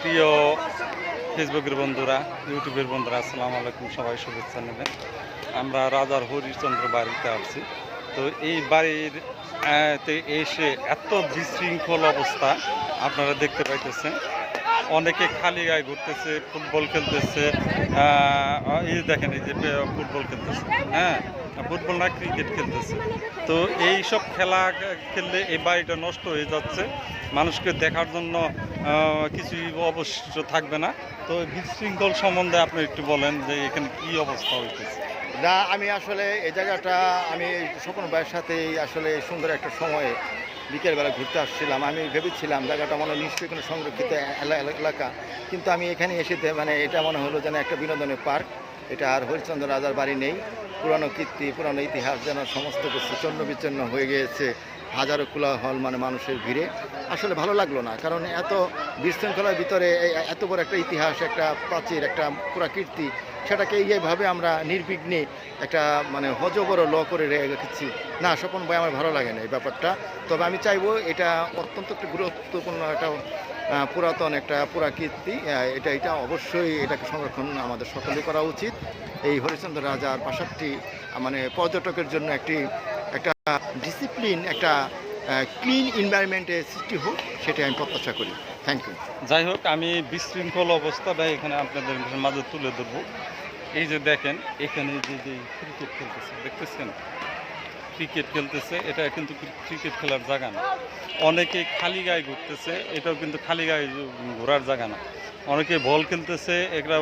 প্রিয় ফেসবুকের বন্ধুরা, ইউটিউবের বন্ধুরা, আসসালামু আলাইকুম, সবাই শুভেচ্ছা নেবেন। আমরা রাজার হরিশ্চন্দ্র বাড়িতে আসছি তো এই বাড়ির এসে এত বিশৃঙ্খল অবস্থা আপনারা দেখতে পাইতেছেন। অনেকে খালি গায়ে ঘুরতেছে, ফুটবল খেলতেছে এই দেখেন, এই যে ফুটবল খেলতেছে। হ্যাঁ ফুটবল না ক্রিকেট খেলতেছে। তো এই সব খেলা খেললে এই বাড়িটা নষ্ট হয়ে যাচ্ছে। মানুষকে দেখার জন্য কিছুই অবশিষ্ট থাকবে না। তো বিশৃঙ্খল সম্বন্ধে আপনি একটু বলেন যে এখানে কি অবস্থা হইতেছে? না, আমি আসলে এই জায়গাটা, আমি শকুন ভাইয়ের সাথে আসলে সুন্দর একটা সময়ে বিকেলবেলা ঘুরতে আসছিলাম। আমি ভেবেছিলাম জায়গাটা মনে হয় নিশ্চয়ই কোনো সংরক্ষিত এলা- এলা- এলাকা। কিন্তু আমি এখানে এসে দে- মানে এটা মনে হলো যেন একটা বিনোদনের পার্ক। এটা আর হরিচন্দ্র রাজার বাড়ি নেই। পুরানো কীর্তি, পুরানো ইতিহাস যেন সমস্ত কিছু চন্ন বিচ্ছন্ন হয়ে গিয়েছে, হাজারো কোলাহল মানে মানুষের ভিড়ে। আসলে ভালো লাগল না, কারণ এত বিশৃঙ্খলার ভিতরে এত বড় একটা ইতিহাস, একটা প্রাচীর, একটা পুরা কীর্তি, সেটাকে এইভাবে আমরা নির্বিঘ্নে একটা মানে হজবড় ল করে রেখেছি। না, স্বপন ভাই, আমার ভালো লাগে না এই ব্যাপারটা। তবে আমি চাইব এটা অত্যন্ত একটা গুরুত্বপূর্ণ একটা পুরাতন একটা পুরা কীর্তি এটা এটা অবশ্যই এটাকে সংরক্ষণ আমাদের সকলে করা উচিত। এই হরিচন্দ্র রাজার প্রাসাদটি মানে পর্যটকের জন্য একটি, একটা ডিসিপ্লিন একটা ক্লিন এনভায়রনমেন্টের সৃষ্টি হোক, সেটাই আমি প্রত্যাশা করি। থ্যাংক ইউ যাই হোক, আমি বিশৃঙ্খল অবস্থাটা এখানে আপনাদের মাঝে তুলে ধরবো। এই যে দেখেন, এখানে যে যে ক্রিকেট খেলতেছে, দেখতেছেন? ক্রিকেট খেলতেছে, এটা কিন্তু ক্রিকেট খেলার জায়গা না। অনেকে খালি গায়ে ঘুরতেছে, এটাও কিন্তু খালি গায়ে ঘোরার জায়গা না। অনেকে বল খেলতেছে এগুলো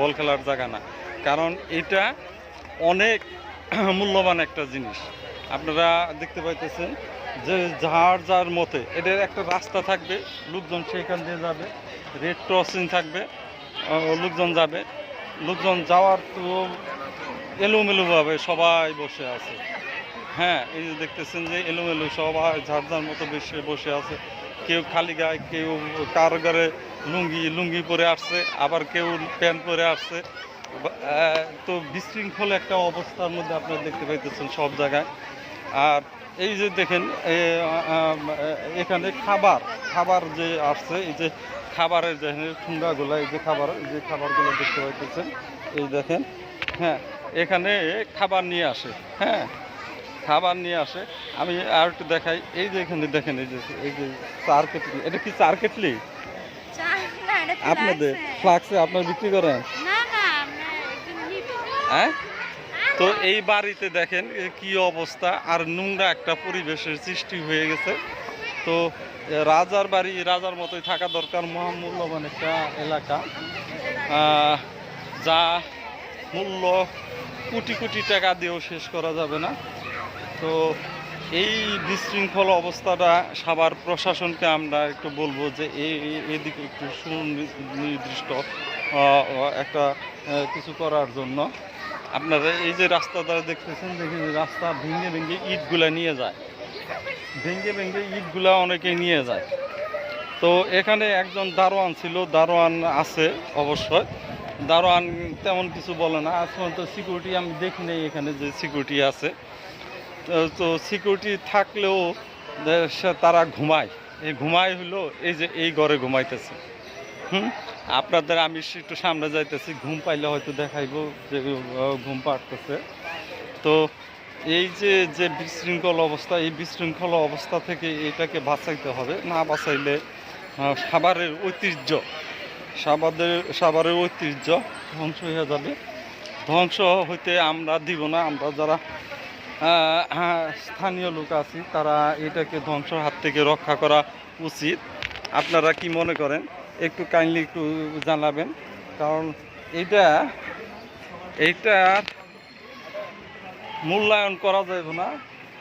বল খেলার জায়গা না। কারণ এটা অনেক মূল্যবান একটা জিনিস। আপনারা দেখতে পাইতেছেন যে যার যার মতে এটার একটা রাস্তা থাকবে, লোকজন সেখান দিয়ে যাবে, রেড ক্রসিং থাকবে লোকজন যাবে। লোকজন যাওয়ার তো এলোমেলোভাবে সবাই বসে আছে। হ্যাঁ এই যে দেখতেছেন যে এলোমেলো সবাই যার যার মতো বেশি বসে আছে। কেউ খালি গায়ে, কেউ কার লুঙ্গি লুঙ্গি পরে আসছে, আবার কেউ প্যান্ট পরে আসছে। তো বিশৃঙ্খল একটা অবস্থার মধ্যে আপনারা দেখতে পাইতেছেন সব জায়গায়। আর এই যে দেখেন এখানে খাবার খাবার যে আসছে এই যে খাবারের যে ঠুঙ্গাগুলো এই যে খাবার যে খাবারগুলো দেখতে পাইতেছেন এই দেখেন হ্যাঁ এখানে খাবার নিয়ে আসে হ্যাঁ খাবার নিয়ে আসে। আমি আর একটু দেখাই এই যে এখানে দেখেন এই যে এই যে চার কেটলি এটা কি চার কেটলি? আপনাদের। ফ্লাক্সে আপনার বিক্রি করেন না, না, আমরা একজন নিবো। হ্যাঁ? তো এই বাড়িতে দেখেন কি অবস্থা, আর নোংরা একটা পরিবেশের সৃষ্টি হয়ে গেছে। তো রাজার বাড়ি, রাজার মতোই থাকা দরকার, মহামূল্যবান একটা এলাকা। যা মূল্য কোটি কোটি টাকা দিয়েও শেষ করা যাবে না। তো, এই বিশৃঙ্খল অবস্থাটা সাভার প্রশাসনকে আমরা একটু বলব যে এই এদিকে একটু সুনির্দিষ্ট একটা কিছু করার জন্য। আপনারা এই যে রাস্তা দ্বারা দেখতেছেন দেখি রাস্তা ভেঙে ভেঙে ইটগুলা নিয়ে যায়। ভেঙে ভেঙে ইটগুলা অনেকে নিয়ে যায়। তো এখানে একজন দারোয়ান ছিল, দারোয়ান আছে অবশ্যই। দারোয়ান তেমন কিছু বলে না, আজ পর্যন্ত সিকিউরিটি আমি দেখি নাই এখানে যে সিকিউরিটি আছে। তো- সিকিউরিটি থাকলেও তারা ঘুমায়। এই ঘুমায় হলো, এই যে এই ঘরে ঘুমাইতেছে। হুম? আপনাদের আমি একটু সামনে যাইতেছি ঘুম পাইলে হয়তো দেখাইবো যে ঘুম পাড়তেছে। তো এই যে যে বিশৃঙ্খল অবস্থা এই বিশৃঙ্খল অবস্থা থেকে এটাকে বাঁচাইতে হবে। না বাঁচাইলে সাবারের ঐতিহ্য সাবাদের সাবারের ঐতিহ্য ধ্বংস হয়ে যাবে। ধ্বংস হইতে আমরা দিব না আমরা যারা হ্যাঁ, স্থানীয় লোক আছি তারা এটাকে ধ্বংসর হাত থেকে রক্ষা করা উচিত। আপনারা কি মনে করেন? একটু কাইন্ডলি একটু জানাবেন। কারণ এইটা এইটা মূল্যায়ন করা যাবে না।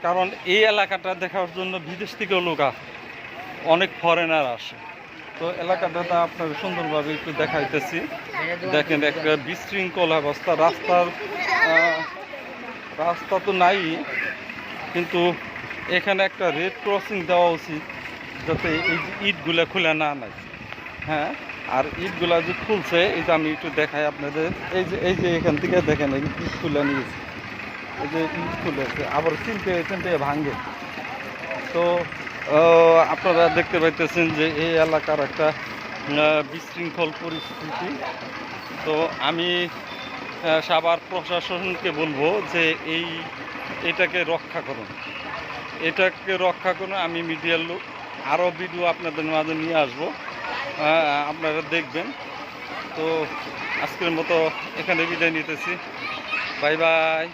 কারণ এই এলাকাটা দেখার জন্য বিদেশ থেকেও লোক আসে অনেক ফরেনার আসে। তো এলাকাটা আপনার সুন্দরভাবে একটু দেখাইতেছি। দেখেন একটা বিশৃঙ্খল অবস্থা। রাস্তার রাস্তা তো নাই, কিন্তু এখানে একটা রেড ক্রসিং দেওয়া উচিত, যাতে এই ইটগুলা খুলে না নাই হ্যাঁ আর ইটগুলা যে খুলছে, এই যে আমি একটু দেখাই আপনাদের। এই যে এই যে এখান থেকে দেখেন ইট খুলে নিয়েছে। এই যে ইট খুলেছে, আবার চিনতে চিনতে ভাঙে। তো আপনারা দেখতে পাইতেছেন যে এই এলাকার একটা বিশৃঙ্খল পরিস্থিতি। তো আমি সাবার প্রশাসনকে বলব যে এই এটাকে রক্ষা করুন। এটাকে রক্ষা করুন, আমি মিডিয়ার লোক, আরও ভিডিও আপনাদের মাঝে নিয়ে আসব। হ্যাঁ, আপনারা দেখবেন। তো আজকের মতো এখানে বিদায় নিতেছি। বাই। বাই।